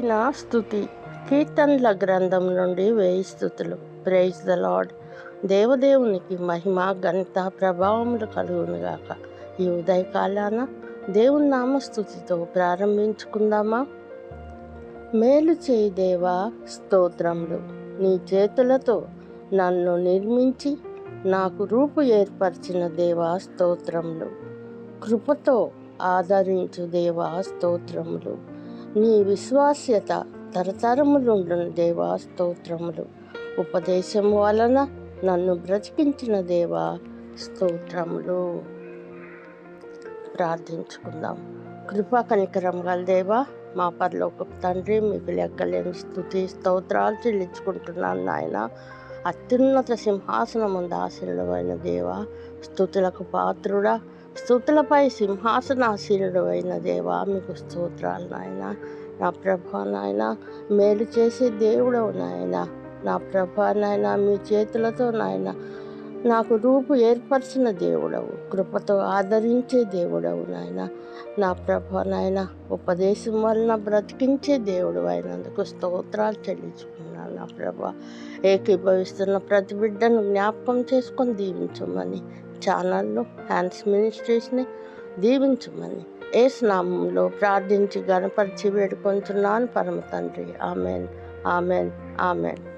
నా స్థుతి కీర్తనల గ్రంథం నుండి వేయి స్థుతులు. ప్రైజ్ ద లార్డ్ దేవదేవునికి మహిమ ఘనత ప్రభావములు కలుగునుగాక ఈ ఉదయకాలాన దేవుని నామస్థుతితో ప్రారంభించుకుందామా? మేలు చేయి దేవా స్తోత్రములు. నీ చేతులతో నన్ను నిర్మించి నాకు రూపు ఏర్పరిచిన దేవా స్తోత్రములు. కృపతో ఆదరించు దేవా స్తోత్రములు. నీ విశ్వాస్యత తరతరములుండును దేవా స్తోత్రములు. ఉపదేశం వలన నన్ను బ్రతికించిన దేవా స్తోత్రములు. ప్రార్థించుకుందాం. కృపా కనికరం గల దేవా మా పరలోక తండ్రి మీకు లెక్కలేని స్థుతి స్తోత్రాలు చెల్లించుకుంటున్నాను నాయన. అత్యున్నత సింహాసనం ఉంది ఆశీనుడమైన దేవా స్థుతులకు పాత్రుడా. స్థుతులపై సింహాసనాశీనుడు అయిన దేవా మీకు స్తోత్రాలు నాయన. నా ప్రభా నాయన మేలు చేసే దేవుడవు నాయన. నా ప్రభా నాయన మీ చేతులతో నాయన నాకు రూపు ఏర్పరిచిన దేవుడవు. కృపతో ఆదరించే దేవుడవు నాయన. నా ప్రభ నాయన ఉపదేశం వలన బ్రతికించే దేవుడు అయినందుకు స్తోత్రాలు చెల్లించుకున్నాను నా ప్రభ. ఏకీభవిస్తున్న ప్రతి బిడ్డను జ్ఞాపకం చేసుకొని దీవించమని ఛానల్లో హ్యాండ్స్ మినిస్ట్రీస్ని దీవించమని ఏ స్నామంలో ప్రార్థించి గణపరిచి వేడుకొంచున్నాను పరమ తండ్రి. ఆమెన్. ఆమెన్. ఆమెన్.